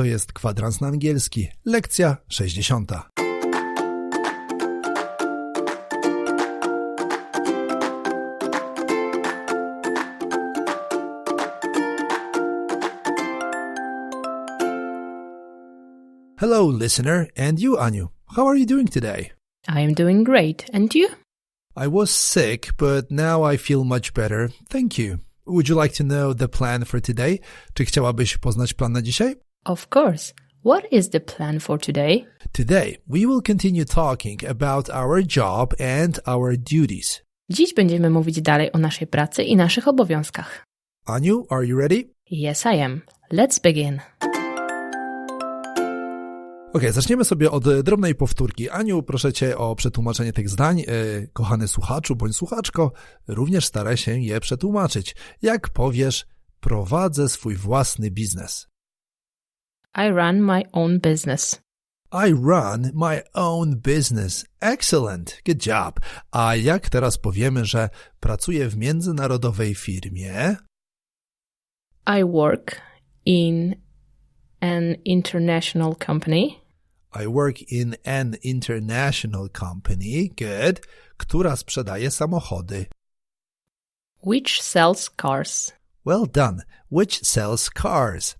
To jest kwadrans na angielski, lekcja 60. Hello, listener, and you, Anu. How are you doing today? I am doing great. And you? I was sick, but now I feel much better. Thank you. Would you like to know the plan for today? Czy chciałabyś poznać plan na dzisiaj? Of course. What is the plan for today? Today, we will continue talking about our job and our duties. Dziś będziemy mówić dalej o naszej pracy i naszych obowiązkach. Anu, are you ready? Yes, I am. Let's begin. Ok, zaczniemy sobie od drobnej powtórki. Aniu, proszę Cię o przetłumaczenie tych zdań. E, kochany słuchaczu bądź słuchaczko, również staraj się je przetłumaczyć. Jak powiesz, prowadzę swój własny biznes. I run my own business. I run my own business. Excellent. Good job. A jak teraz powiemy, że pracuję w międzynarodowej firmie? I work in an international company. I work in an international company. Good. Która sprzedaje samochody. Which sells cars. Well done. Which sells cars.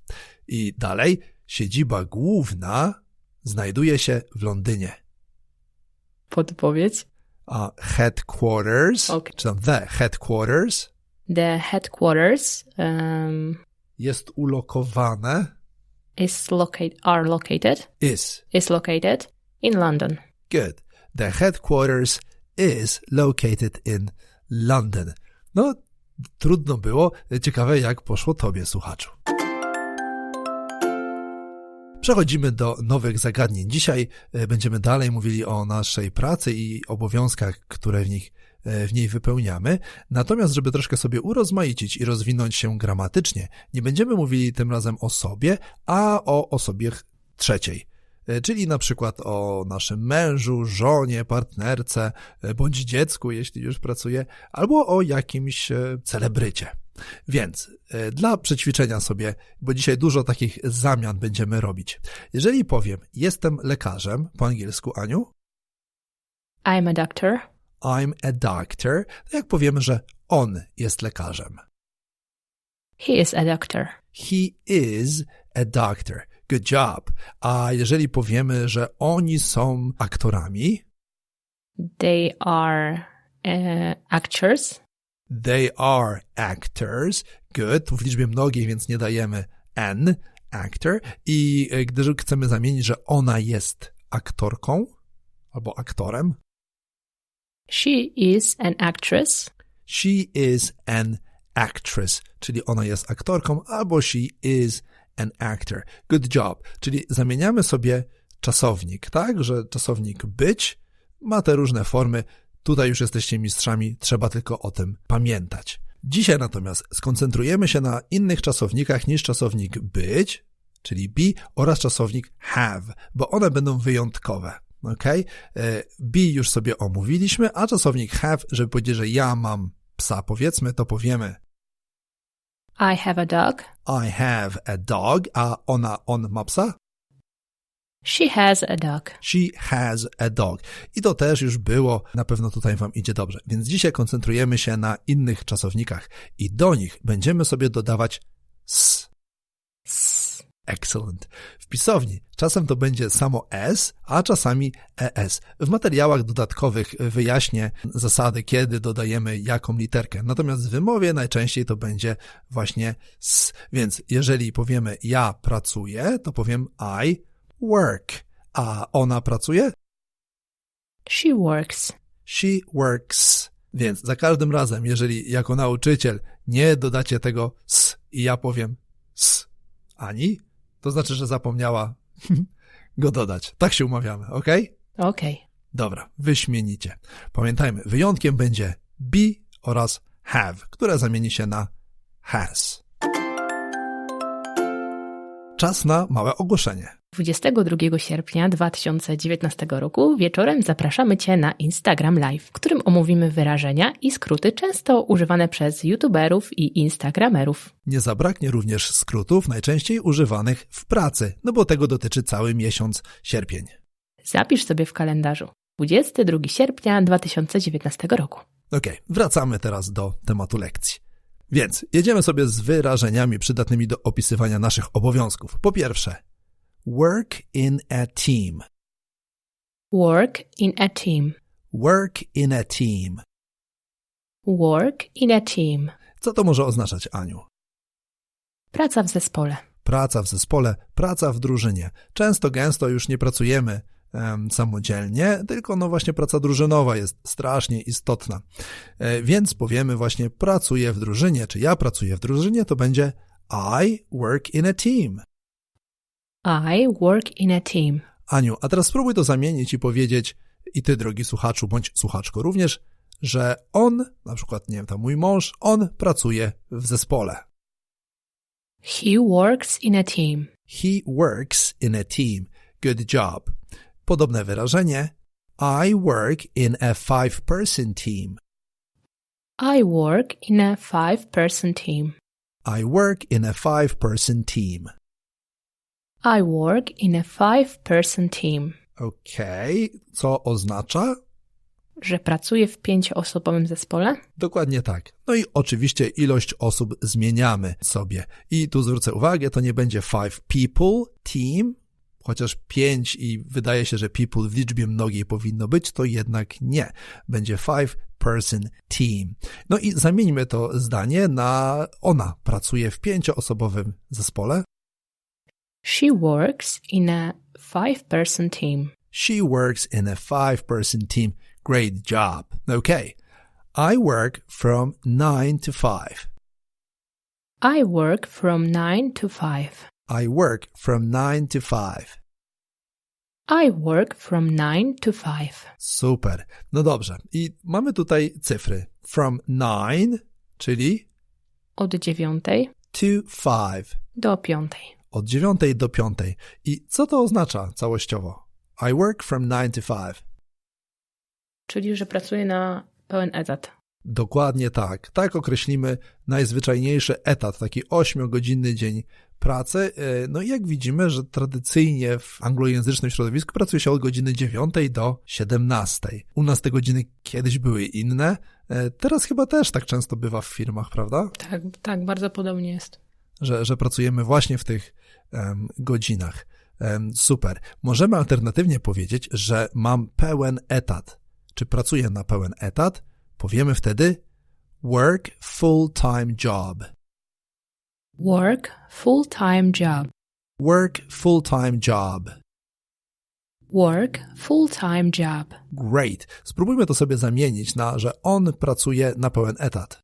I dalej, siedziba główna znajduje się w Londynie. Podpowiedź. A headquarters, Ok. czy tam the headquarters, The headquarters um, jest ulokowane, is locate are located is. is located in London. Good. The headquarters is located in London. No, trudno było. Ciekawe, jak poszło tobie, słuchaczu. Przechodzimy do nowych zagadnień. Dzisiaj e, będziemy dalej mówili o naszej pracy i obowiązkach, które w, nich, e, w niej wypełniamy. Natomiast, żeby troszkę sobie urozmaicić i rozwinąć się gramatycznie, nie będziemy mówili tym razem o sobie, a o osobie trzeciej. E, Czyli na przykład o naszym mężu, żonie, partnerce, e, bądź dziecku, jeśli już pracuje, albo o jakimś e, celebrycie. Więc dla przećwiczenia sobie, bo dzisiaj dużo takich zamian będziemy robić. Jeżeli powiem, jestem lekarzem, po angielsku, Aniu, I'm a doctor. I'm a doctor, to jak powiemy, że on jest lekarzem. He is a doctor. He is a doctor. Good job. A jeżeli powiemy, że oni są aktorami, They are uh, actors. They are actors. Good. Tu w liczbie mnogiej, więc nie dajemy an, actor. I e, gdy chcemy zamienić, że ona jest aktorką albo aktorem, She is an actress. she is an actress, czyli ona jest aktorką, albo she is an actor. Good job. Czyli zamieniamy sobie czasownik, tak? Że czasownik być ma te różne formy. Tutaj już jesteście mistrzami, trzeba tylko o tym pamiętać. Dzisiaj natomiast skoncentrujemy się na innych czasownikach niż czasownik być, czyli be, oraz czasownik have, bo one będą wyjątkowe. Ok? E, Be już sobie omówiliśmy, a czasownik have, żeby powiedzieć, że ja mam psa, powiedzmy, to powiemy I have a dog. I have a dog, a ona, on ma psa? She has a dog. She has a dog. I to też już było, na pewno tutaj Wam idzie dobrze. Więc dzisiaj koncentrujemy się na innych czasownikach i do nich będziemy sobie dodawać s. S. Excellent. Pisowni czasem to będzie samo s, a czasami es. W materiałach dodatkowych wyjaśnię zasady, kiedy dodajemy jaką literkę. Natomiast w wymowie najczęściej to będzie właśnie s. Więc jeżeli powiemy ja pracuję, to powiem I work. A ona pracuje? She works. She works. Więc za każdym razem, jeżeli jako nauczyciel nie dodacie tego s i ja powiem s ani, to znaczy, że zapomniała go dodać. Tak się umawiamy, ok? Okay. Dobra, wyśmienicie. Pamiętajmy, wyjątkiem będzie be oraz have, które zamieni się na has. czas na małe ogłoszenie. 22 sierpnia 2019 roku wieczorem zapraszamy Cię na Instagram Live, w którym omówimy wyrażenia i skróty często używane przez youtuberów i instagramerów. Nie zabraknie również skrótów najczęściej używanych w pracy, no bo tego dotyczy cały miesiąc sierpień. Zapisz sobie w kalendarzu 22 sierpnia 2019 roku. Okej, wracamy teraz do tematu lekcji. Więc jedziemy sobie z wyrażeniami przydatnymi do opisywania naszych obowiązków. Po pierwsze, work in a team. Work in a team. Work in a team. Work in a team. Co to może oznaczać, Aniu? Praca w zespole. Praca w zespole, praca w drużynie. Często, gęsto już nie pracujemy em, samodzielnie, tylko no właśnie praca drużynowa jest strasznie istotna. E, więc powiemy właśnie pracuję w drużynie, czy ja pracuję w drużynie, to będzie I work in a team. I work in a team. Aniu, a teraz spróbuj to zamienić i powiedzieć, i ty, drogi słuchaczu, bądź słuchaczko również, że on, na przykład, nie wiem, tam mój mąż, on pracuje w zespole. He works in a team. He works in a team. Good job. Podobne wyrażenie. I work in a five-person team. I work in a five person team. I work in a five-person team. I work in a five person team. Okej, co oznacza? Że pracuję w pięcioosobowym zespole? Dokładnie tak. No i oczywiście ilość osób zmieniamy sobie. I tu zwrócę uwagę, to nie będzie five people team, chociaż pięć i wydaje się, że people w liczbie mnogiej powinno być, to jednak nie. Będzie five person team. No i zamieńmy to zdanie na ona pracuje w pięcioosobowym zespole. She works in a five person team. She works in a five person team. Great job. Okay. I work from nine to five. I work from nine to five. I work from nine to five. I work from nine to five. Super. No dobrze. I mamy tutaj cyfry. From nine, czyli Od dziewiątej to five. do piątej. Od dziewiątej do piątej. I co to oznacza całościowo? I work from nine to five. Czyli, że pracuję na pełen etat. Dokładnie tak. Tak określimy najzwyczajniejszy etat, taki 8-godzinny dzień pracy. E, No i jak widzimy, że tradycyjnie w anglojęzycznym środowisku pracuje się od godziny 9 do 17. U nas te godziny kiedyś były inne. E, Teraz chyba też tak często bywa w firmach, prawda? Tak, tak, bardzo podobnie jest. Że, że pracujemy właśnie w tych em, godzinach. Em, super. Możemy alternatywnie powiedzieć, że mam pełen etat. Czy pracuję na pełen etat? Powiemy wtedy work full-time job. Work full time job. Work full-time job. Work full time job. Great. Spróbujmy to sobie zamienić na, że on pracuje na pełen etat.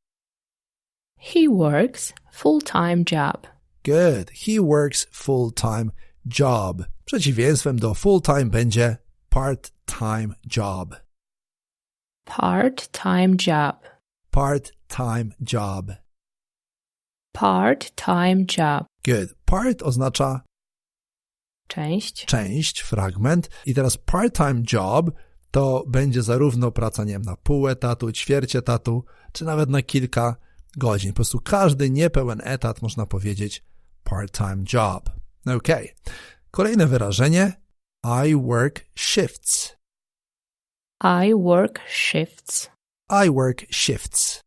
He works full time job. Good. He works full-time job. Przeciwieństwem do full-time będzie part-time job. Part time job. Part-time job. Part time job. Good. Part oznacza Część. część, fragment i teraz part-time job to będzie zarówno praca, nie wiem, na pół etatu, ćwierć etatu, czy nawet na kilka godzin. Po prostu każdy niepełen etat można powiedzieć part-time job. Ok. Kolejne wyrażenie I work shifts. I work shifts. I work shifts.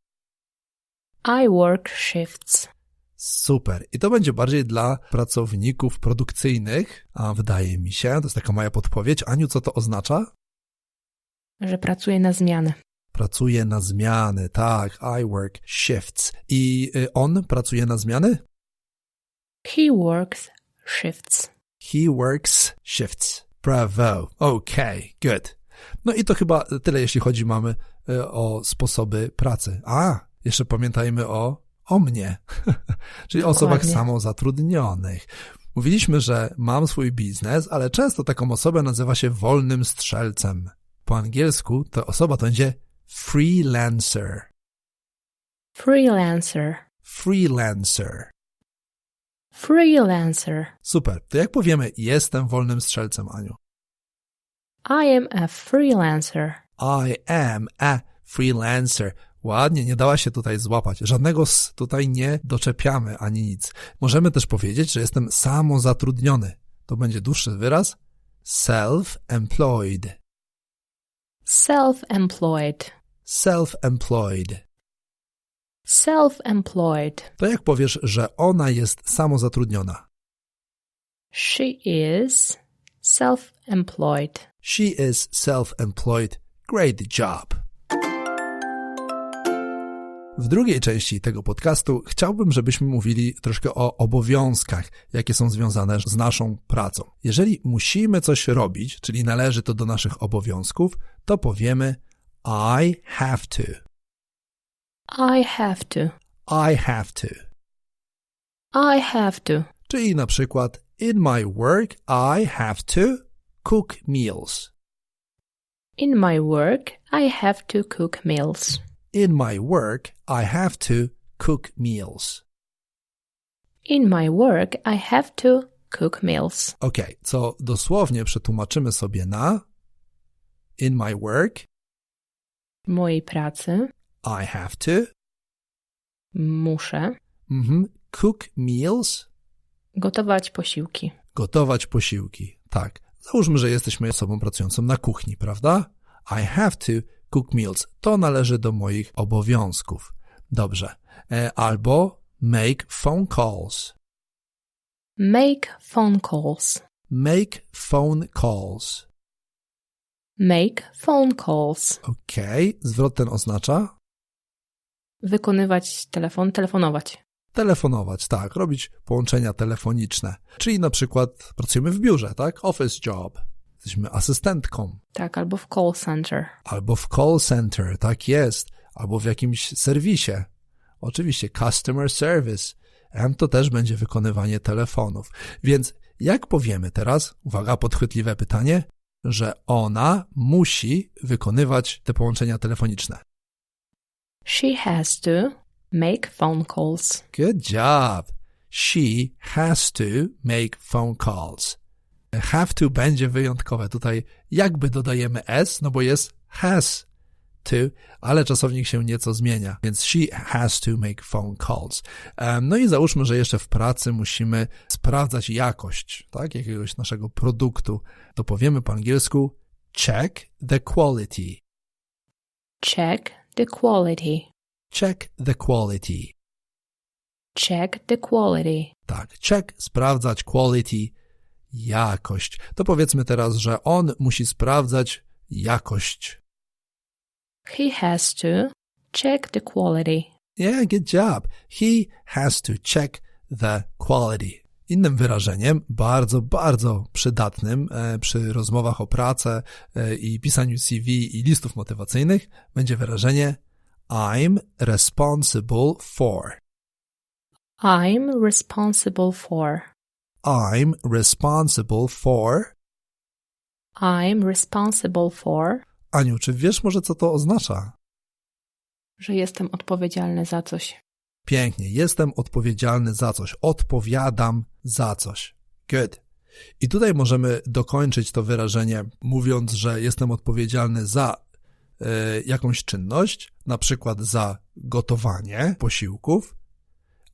I work shifts. Super. I to będzie bardziej dla pracowników produkcyjnych, a wydaje mi się, to jest taka moja podpowiedź. Aniu, co to oznacza? Że pracuję na zmiany. Pracuje na zmiany, tak, I work shifts. I y, on pracuje na zmiany? He works shifts. He works shifts. Bravo. Okay, good. No i to chyba tyle, jeśli chodzi mamy y, o sposoby pracy. A, jeszcze pamiętajmy o, o mnie, czyli osobach Dokładnie. samozatrudnionych. Mówiliśmy, że mam swój biznes, ale często taką osobę nazywa się wolnym strzelcem. Po angielsku to osoba to będzie freelancer. Freelancer. Freelancer. freelancer. Super. To jak powiemy jestem wolnym strzelcem, Aniu? I am a freelancer. I am a freelancer. Ładnie, nie dała się tutaj złapać. Żadnego s tutaj nie doczepiamy ani nic. Możemy też powiedzieć, że jestem samozatrudniony. To będzie dłuższy wyraz. Self-employed. Self-employed. Self-employed. Self-employed. To jak powiesz, że ona jest samozatrudniona? She is self-employed. She is self-employed. Great job. W drugiej części tego podcastu chciałbym, żebyśmy mówili troszkę o obowiązkach, jakie są związane z naszą pracą. Jeżeli musimy coś robić, czyli należy to do naszych obowiązków, to powiemy I have to. I have to. I have to. I have to. Czyli na przykład In my work I have to cook meals. In my work, I have to cook meals. In my work I have to cook meals. In my work, I have to cook meals. Ok, co dosłownie przetłumaczymy sobie na In my work mojej pracy I have to muszę mhm, cook meals, gotować posiłki. gotować posiłki. Tak, załóżmy, że jesteśmy osobą pracującą na kuchni, prawda? I have to cook meals. To należy do moich obowiązków. Dobrze. E, albo make phone calls. Make phone calls. Make phone calls. Make phone calls. Ok, zwrot ten oznacza Wykonywać telefon, telefonować. telefonować, tak, robić połączenia telefoniczne. Czyli na przykład pracujemy w biurze, tak? Office job. Jesteśmy asystentką. Tak, albo w call center. Albo w call center, tak jest. Albo w jakimś serwisie. Oczywiście customer service. Em, To też będzie wykonywanie telefonów. Więc jak powiemy teraz, uwaga, podchwytliwe pytanie, że ona musi wykonywać te połączenia telefoniczne. She has to make phone calls. Good job. She has to make phone calls. Have to będzie wyjątkowe. Tutaj jakby dodajemy s, no bo jest has to, ale czasownik się nieco zmienia, więc she has to make phone calls. No i załóżmy, że jeszcze w pracy musimy sprawdzać jakość, tak, jakiegoś naszego produktu. To powiemy po angielsku check the quality. Check the quality. Check the quality. Check the quality. Tak, check, sprawdzać quality, jakość. To powiedzmy teraz, że on musi sprawdzać jakość. He has to check the quality. Yeah, good job. He has to check the quality. Innym wyrażeniem, bardzo, bardzo przydatnym e, przy rozmowach o pracę e, i pisaniu CV i listów motywacyjnych będzie wyrażenie I'm responsible for. I'm responsible for. I'm responsible for. I'm responsible for, Aniu, czy wiesz może co to oznacza? że jestem odpowiedzialny za coś. Pięknie. Jestem odpowiedzialny za coś. Odpowiadam za coś. Good. I tutaj możemy dokończyć to wyrażenie, mówiąc, że jestem odpowiedzialny za e, jakąś czynność, na przykład za gotowanie posiłków,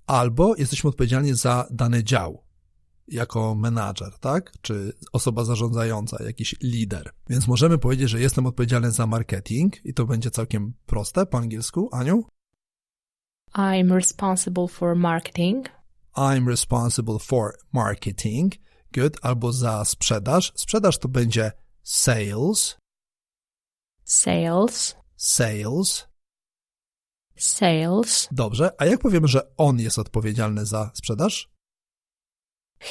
albo jesteśmy odpowiedzialni za dany dział, jako menadżer, tak? Czy osoba zarządzająca, jakiś lider. Więc możemy powiedzieć, że jestem odpowiedzialny za marketing i to będzie całkiem proste po angielsku. Aniu? I'm responsible for marketing. I'm responsible for marketing. Good. Albo za sprzedaż. Sprzedaż to będzie sales, Sales. sales. Sales. Dobrze. A jak powiemy, że on jest odpowiedzialny za sprzedaż?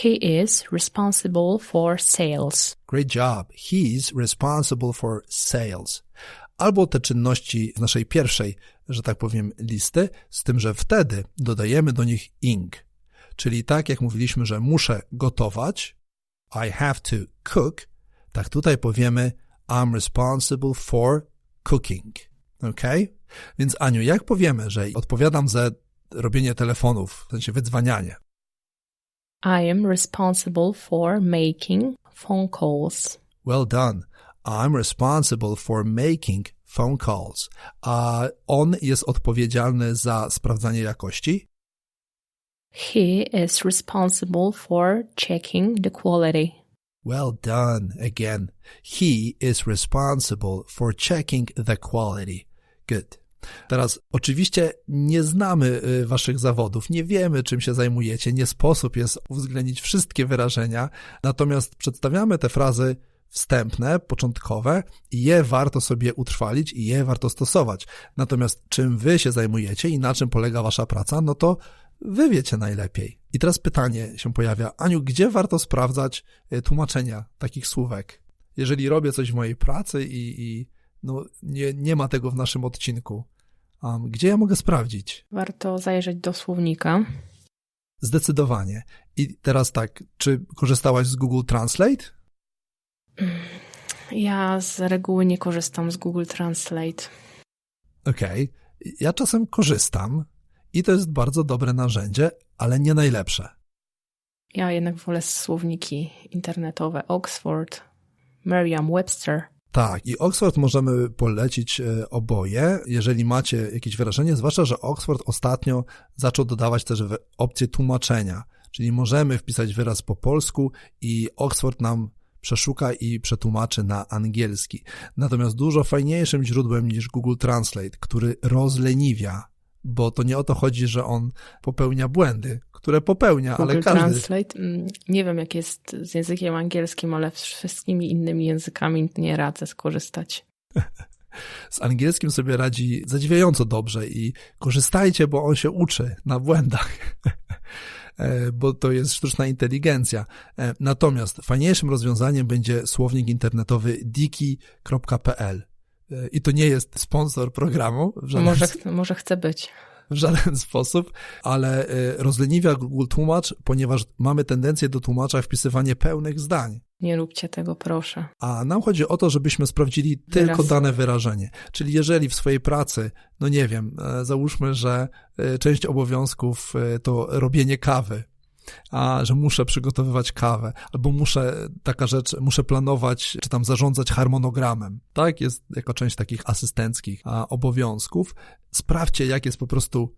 He is responsible for sales. Great job. He's responsible for sales. Albo te czynności z naszej pierwszej, że tak powiem, listy, z tym, że wtedy dodajemy do nich ing. Czyli tak jak mówiliśmy, że muszę gotować, I have to cook, tak tutaj powiemy I'm responsible for cooking. Ok? Więc Aniu, jak powiemy, że odpowiadam za robienie telefonów, w sensie wydzwanianie? I am responsible for making phone calls. Well done. I'm responsible for making phone calls. A on jest odpowiedzialny za sprawdzanie jakości? He is responsible for checking the quality. Well done. Again, he is responsible for checking the quality. Good. Teraz, oczywiście nie znamy y, waszych zawodów, nie wiemy czym się zajmujecie, nie sposób jest uwzględnić wszystkie wyrażenia, natomiast przedstawiamy te frazy wstępne, początkowe i je warto sobie utrwalić i je warto stosować. Natomiast czym wy się zajmujecie i na czym polega wasza praca, no to wy wiecie najlepiej. I teraz pytanie się pojawia, Aniu, gdzie warto sprawdzać y, tłumaczenia takich słówek? Jeżeli robię coś w mojej pracy i, i no, nie, nie ma tego w naszym odcinku, um, gdzie ja mogę sprawdzić? Warto zajrzeć do słownika. Zdecydowanie. I teraz tak, czy korzystałaś z Google Translate? Ja z reguły nie korzystam z Google Translate. Okej. Ja czasem korzystam i to jest bardzo dobre narzędzie, ale nie najlepsze. Ja jednak wolę słowniki internetowe Oxford, Merriam-Webster. Tak, i Oxford możemy polecić e, oboje, jeżeli macie jakieś wyrażenie, zwłaszcza, że Oxford ostatnio zaczął dodawać też opcję tłumaczenia, czyli możemy wpisać wyraz po polsku i Oxford nam przeszuka i przetłumaczy na angielski. Natomiast dużo fajniejszym źródłem niż Google Translate, który rozleniwia, bo to nie o to chodzi, że on popełnia błędy, które popełnia, Google ale każdy... Translate. mm, Nie wiem, jak jest z językiem angielskim, ale z wszystkimi innymi językami nie radzę skorzystać. z angielskim sobie radzi zadziwiająco dobrze i korzystajcie, bo on się uczy na błędach, E, bo to jest sztuczna inteligencja. E, Natomiast fajniejszym rozwiązaniem będzie słownik internetowy diki.pl. E, I to nie jest sponsor programu Może, może chce być. W żaden sposób, ale e, rozleniwia Google Tłumacz, ponieważ mamy tendencję do tłumacza wpisywanie pełnych zdań. Nie róbcie tego, proszę. A nam chodzi o to, żebyśmy sprawdzili tylko Wyraz. dane wyrażenie. Czyli jeżeli w swojej pracy, no nie wiem, e, załóżmy, że e, część obowiązków e, to robienie kawy, a że muszę przygotowywać kawę, albo muszę, taka rzecz, muszę planować, czy tam zarządzać harmonogramem. Tak, jest jako część takich asystenckich a, obowiązków. Sprawdźcie, jak jest po prostu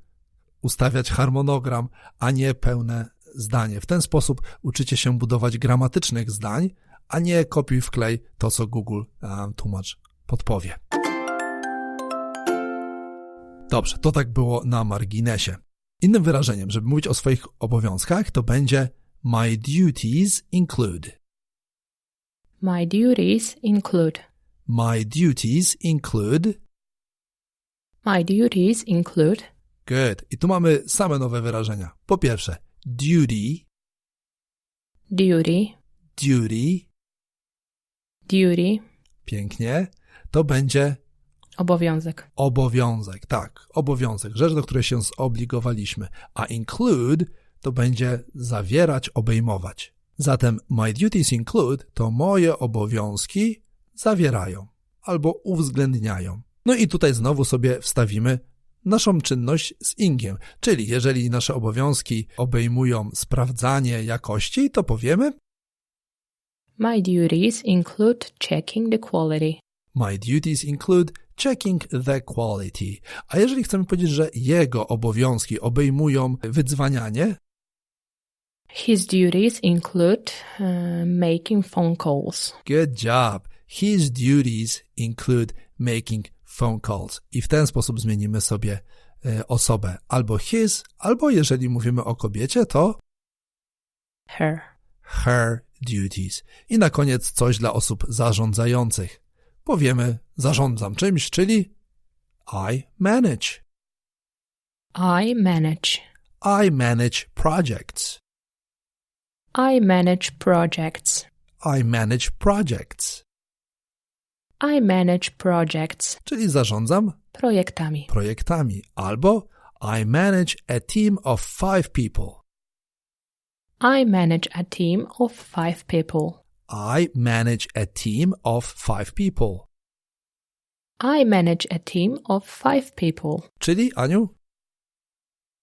ustawiać harmonogram, a nie pełne zdanie. W ten sposób uczycie się budować gramatycznych zdań, a nie kopiuj wklej to, co Google tłumacz podpowie. Dobrze, to tak było na marginesie. Innym wyrażeniem, żeby mówić o swoich obowiązkach, to będzie My duties include. My duties include. My duties include. My duties include Good. I tu mamy same nowe wyrażenia. Po pierwsze, duty, duty, duty, duty, pięknie. To będzie obowiązek. obowiązek. Tak, obowiązek, rzecz, do której się zobligowaliśmy. A include to będzie zawierać, obejmować. Zatem my duties include to moje obowiązki zawierają albo uwzględniają. No i tutaj znowu sobie wstawimy naszą czynność z ingiem, czyli jeżeli nasze obowiązki obejmują sprawdzanie jakości, to powiemy My duties include checking the quality. My duties include checking the quality. A jeżeli chcemy powiedzieć, że jego obowiązki obejmują wydzwanianie, His duties include uh, making phone calls. good job. His duties include making phone calls. I w ten sposób zmienimy sobie e, osobę. Albo his, albo jeżeli mówimy o kobiecie, to Her. her duties. I na koniec coś dla osób zarządzających. Powiemy zarządzam czymś, czyli I manage. I manage. I manage projects. I manage projects. I manage projects. I manage projects. Czyli zarządzam Projektami. projektami. Albo I manage a team of five people. I manage a team of five people. I manage a team of five people. I manage a team of five people. Czyli, Aniu,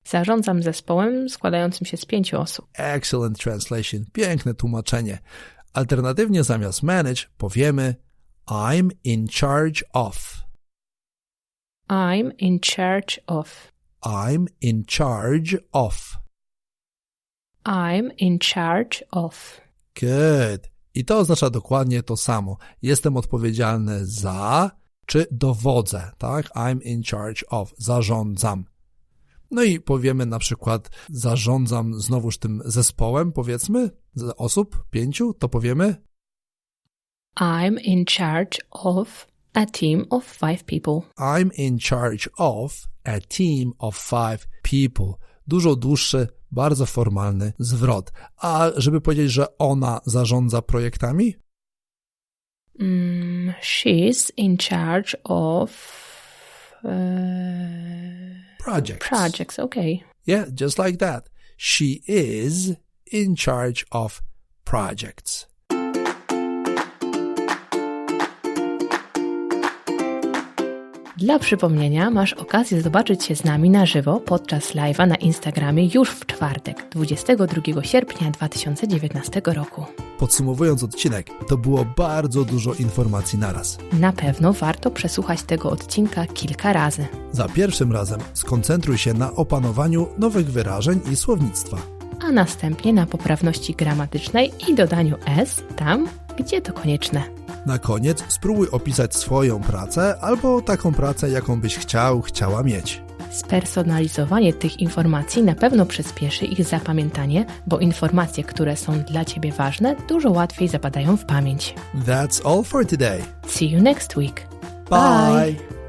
Zarządzam zespołem składającym się z pięciu osób. Excellent translation. Piękne tłumaczenie. Alternatywnie zamiast manage powiemy I'm in charge of. I'm in charge of. I'm in charge of. I'm in charge of. Good. I to oznacza dokładnie to samo. Jestem odpowiedzialny za, czy dowodzę, tak? I'm in charge of. Zarządzam. No i powiemy na przykład, zarządzam znowuż tym zespołem, powiedzmy, osób, pięciu, to powiemy I'm in charge of a team of five people. I'm in charge of a team of five people. Dużo dłuższy, bardzo formalny zwrot. A żeby powiedzieć, że ona zarządza projektami? Mm, she's in charge of uh, Projects. projects. Okay. Yeah, just like that. She is in charge of projects. Dla przypomnienia masz okazję zobaczyć się z nami na żywo podczas live'a na Instagramie już w czwartek, 22 sierpnia 2019 roku. Podsumowując odcinek, to było bardzo dużo informacji naraz. Na pewno warto przesłuchać tego odcinka kilka razy. Za pierwszym razem skoncentruj się na opanowaniu nowych wyrażeń i słownictwa. a następnie na poprawności gramatycznej i dodaniu s tam, gdzie to konieczne. Na koniec spróbuj opisać swoją pracę albo taką pracę, jaką byś chciał, chciała mieć. Spersonalizowanie tych informacji na pewno przyspieszy ich zapamiętanie, bo informacje, które są dla Ciebie ważne, dużo łatwiej zapadają w pamięć. That's all for today. See you next week. Bye.